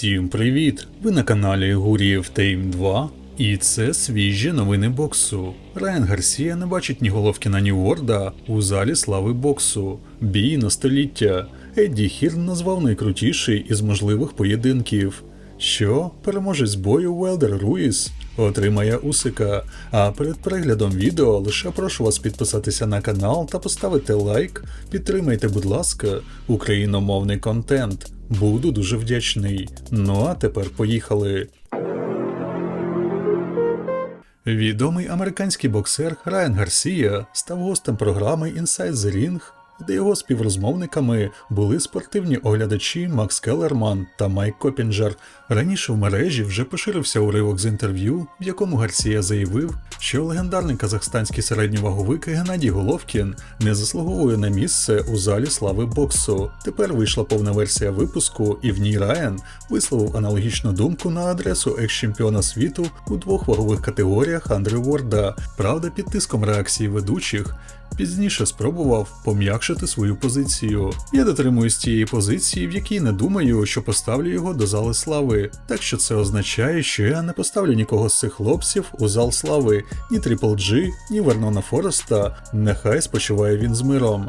Всім привіт! Ви на каналі Гурієв Тейм 2, і це свіжі новини боксу. Райан Гарсія не бачить ні Головкіна, ні Ворда у залі слави боксу. Бій на століття. Едді Хірн назвав найкрутіший із можливих поєдинків. Що переможець бою Велдер Руїс отримає Усика. А перед переглядом відео лише прошу вас підписатися на канал та поставити лайк. Підтримайте, будь ласка, україномовний контент. Буду дуже вдячний. Ну а тепер поїхали. Відомий американський боксер Райан Гарсія став гостем програми Inside the Ring, де його співрозмовниками були спортивні оглядачі Макс Келлерман та Майк Копінджер. Раніше в мережі вже поширився уривок з інтерв'ю, в якому Гарсія заявив, що легендарний казахстанський середньоваговик Геннадій Головкін не заслуговує на місце у залі слави боксу. Тепер вийшла повна версія випуску, і в ній Райан висловив аналогічну думку на адресу екс-чемпіона світу у двох вагових категоріях Андрю Ворда. Правда, під тиском реакції ведучих. Пізніше спробував пом'якшити свою позицію. Я дотримуюсь тієї позиції, в якій не думаю, що поставлю його до зали слави. Так що це означає, що я не поставлю нікого з цих хлопців у зал слави, ні Трипл G, ні Вернона Фореста. Нехай спочиває він з миром.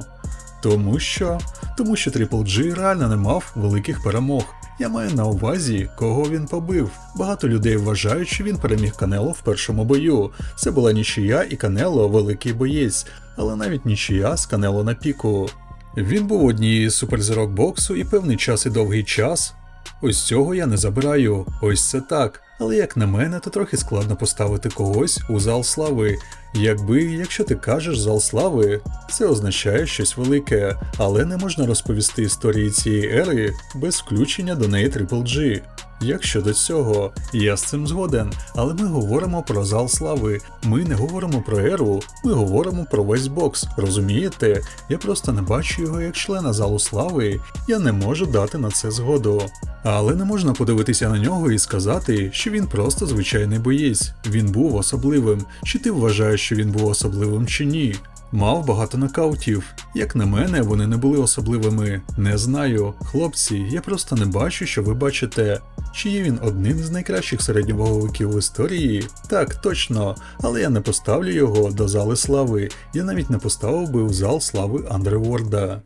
Тому що. Тому що Трипл G реально не мав великих перемог. Я маю на увазі, кого він побив. Багато людей вважають, що він переміг Канело в першому бою. Це була нічия і Канело великий боєць, але навіть нічия з Канело на піку. Він був однією з суперзірок боксу і певний час і довгий час. Ось цього я не забираю, ось це так. Але як на мене, то трохи складно поставити когось у зал слави. Якби, якщо ти кажеш зал слави, це означає щось велике, але не можна розповісти історії цієї ери без включення до неї Triple G. Як щодо цього, я з цим згоден, але ми говоримо про зал слави. Ми не говоримо про еру, ми говоримо про весь бокс. Розумієте? Я просто не бачу його як члена залу слави, я не можу дати на це згоду. Але не можна подивитися на нього і сказати, що він просто звичайний боєць. Він був особливим. Чи ти вважаєш, що він був особливим чи ні? Мав багато нокаутів. Як на мене, вони не були особливими. Не знаю. Хлопці, я просто не бачу, що ви бачите. Чи є він одним з найкращих середньоваговиків в історії? Так, точно, але я не поставлю його до зали слави. Я навіть не поставив би в зал слави Андреворда.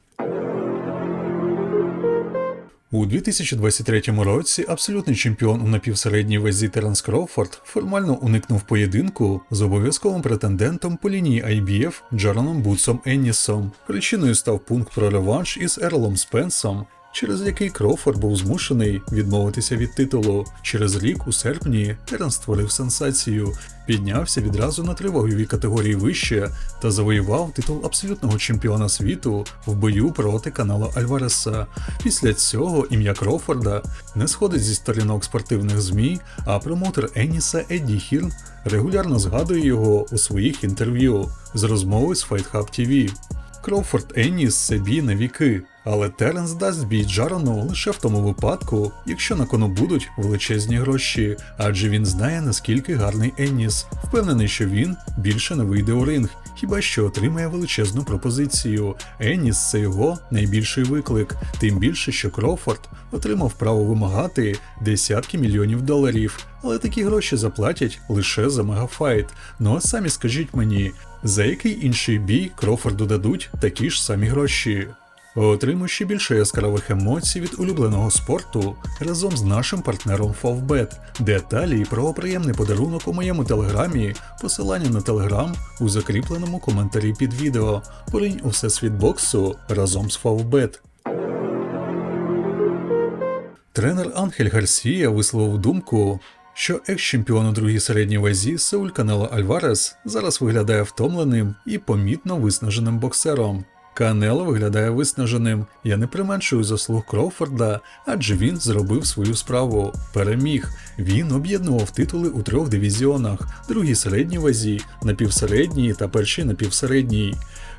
У 2023 році абсолютний чемпіон у напівсередній вазі Теренс Кроуфорд формально уникнув поєдинку з обов'язковим претендентом по лінії IBF Джароном Бутсом Еннісом. Причиною став пункт про реванш із Ерлом Спенсом, через який Кроуфорд був змушений відмовитися від титулу. Через рік у серпні Теренс створив сенсацію, піднявся відразу на три вагові категорії вище та завоював титул абсолютного чемпіона світу в бою проти каналу Альвареса. Після цього ім'я Крофорда не сходить зі сторінок спортивних ЗМІ, а промоутер Еніса Едді Хірн регулярно згадує його у своїх інтерв'ю з розмови з Fight Hub TV. Кроуфорд Еніс це бій на віки, але Теренс дасть бій Джарону лише в тому випадку, якщо на кону будуть величезні гроші, адже він знає наскільки гарний Енніс. Впевнений, що він більше не вийде у ринг, хіба що отримає величезну пропозицію. Енніс це його найбільший виклик, тим більше, що Кроуфорд отримав право вимагати десятки мільйонів доларів, але такі гроші заплатять лише за мегафайт. Ну а самі скажіть мені, за який інший бій Крофорду дадуть такі ж самі гроші? Отримуй ще більше яскравих емоцій від улюбленого спорту разом з нашим партнером Favbet. Деталі про приємний подарунок у моєму телеграмі, посилання на телеграм у закріпленому коментарі під відео. Поринь у всесвіт боксу разом з Favbet. Тренер Анхель Гарсія висловив думку, що екс-чемпіон у другій середній вазі Сеуль Канело Альварес зараз виглядає втомленим і помітно виснаженим боксером. Канело виглядає виснаженим. Я не применшую заслуг Кроуфорда, адже він зробив свою справу. Переміг. Він об'єднував титули у трьох дивізіонах: другій середній вазі, напівсередній та першій напівсередній.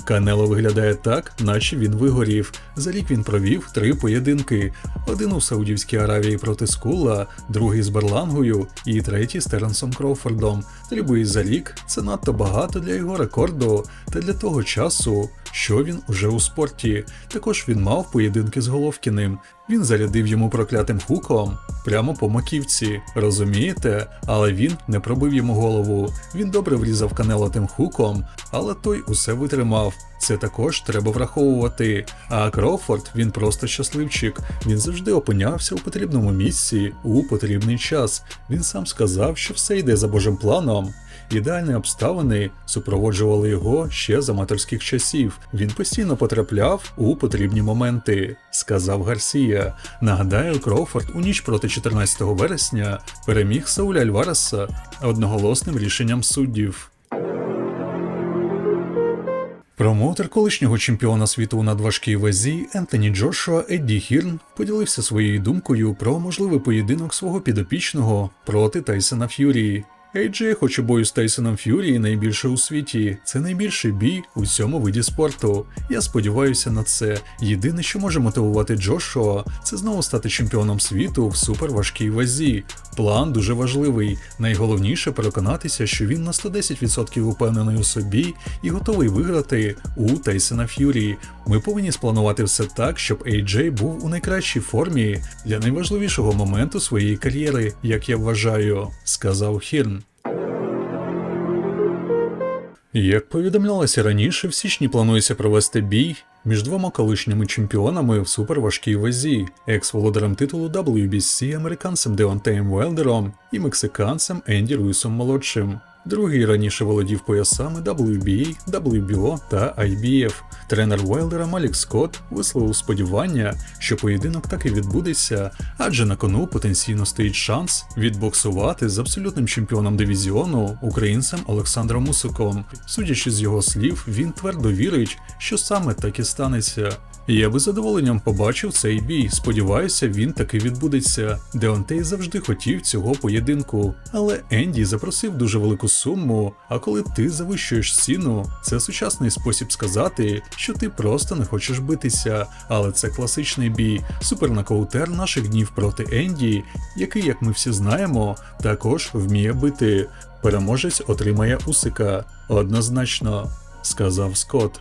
Канело виглядає так, наче він вигорів. За рік він провів три поєдинки: один у Саудівській Аравії проти Скула, другий з Берлангою і третій з Теренсом Кроуфордом. Три бої за рік це надто багато для його рекорду та для того часу, що він уже у спорті. Також він мав поєдинки з Головкіним. Він зарядив йому проклятим хуком прямо по маківці, розумієте? Але він не пробив йому голову. Він добре врізав канело тим хуком, але той усе витримав. Це також треба враховувати. А Кроуфорд він просто щасливчик. Він завжди опинявся у потрібному місці у потрібний час. Він сам сказав, що все йде за Божим планом. Ідеальні обставини супроводжували його ще з аматорських часів. Він постійно потрапляв у потрібні моменти, сказав Гарсія. Нагадаю, Кроуфорд у ніч проти 14 вересня переміг Сауля Альвареса одноголосним рішенням суддів. Промоутер колишнього чемпіона світу у надважкій вазі Ентоні Джошуа Едді Хірн поділився своєю думкою про можливий поєдинок свого підопічного проти Тайсона Ф'юрії. Ейджей хоче бою з Тайсоном Ф'юрії найбільше у світі. Це найбільший бій у цьому виді спорту. Я сподіваюся на це. Єдине, що може мотивувати Джошуа, це знову стати чемпіоном світу в суперважкій вазі. План дуже важливий. Найголовніше переконатися, що він на 110% упевнений у собі і готовий виграти у Тайсона Ф'юрі. Ми повинні спланувати все так, щоб AJ був у найкращій формі для найважливішого моменту своєї кар'єри, як я вважаю, сказав Хірн. Як повідомлялося раніше, в січні планується провести бій між двома колишніми чемпіонами в суперважкій вазі, екс-володарем титулу WBC американцем Деонтеєм Велдером і мексиканцем Енді Руїсом молодшим. Другий раніше володів поясами WBA, WBO та IBF. Тренер Уайлдера Малік Скотт висловив сподівання, що поєдинок так і відбудеться, адже на кону потенційно стоїть шанс відбоксувати з абсолютним чемпіоном дивізіону українцем Олександром Мусиком. Судячи з його слів, він твердо вірить, що саме так і станеться. Я би задоволенням побачив цей бій. Сподіваюся, він таки відбудеться. Деонтей завжди хотів цього поєдинку. Але Енді запросив дуже велику суму. А коли ти завищуєш ціну, це сучасний спосіб сказати, що ти просто не хочеш битися. Але це класичний бій, супернокаутер наших днів проти Енді, який, як ми всі знаємо, також вміє бити. Переможець отримає усика. Однозначно, сказав Скотт.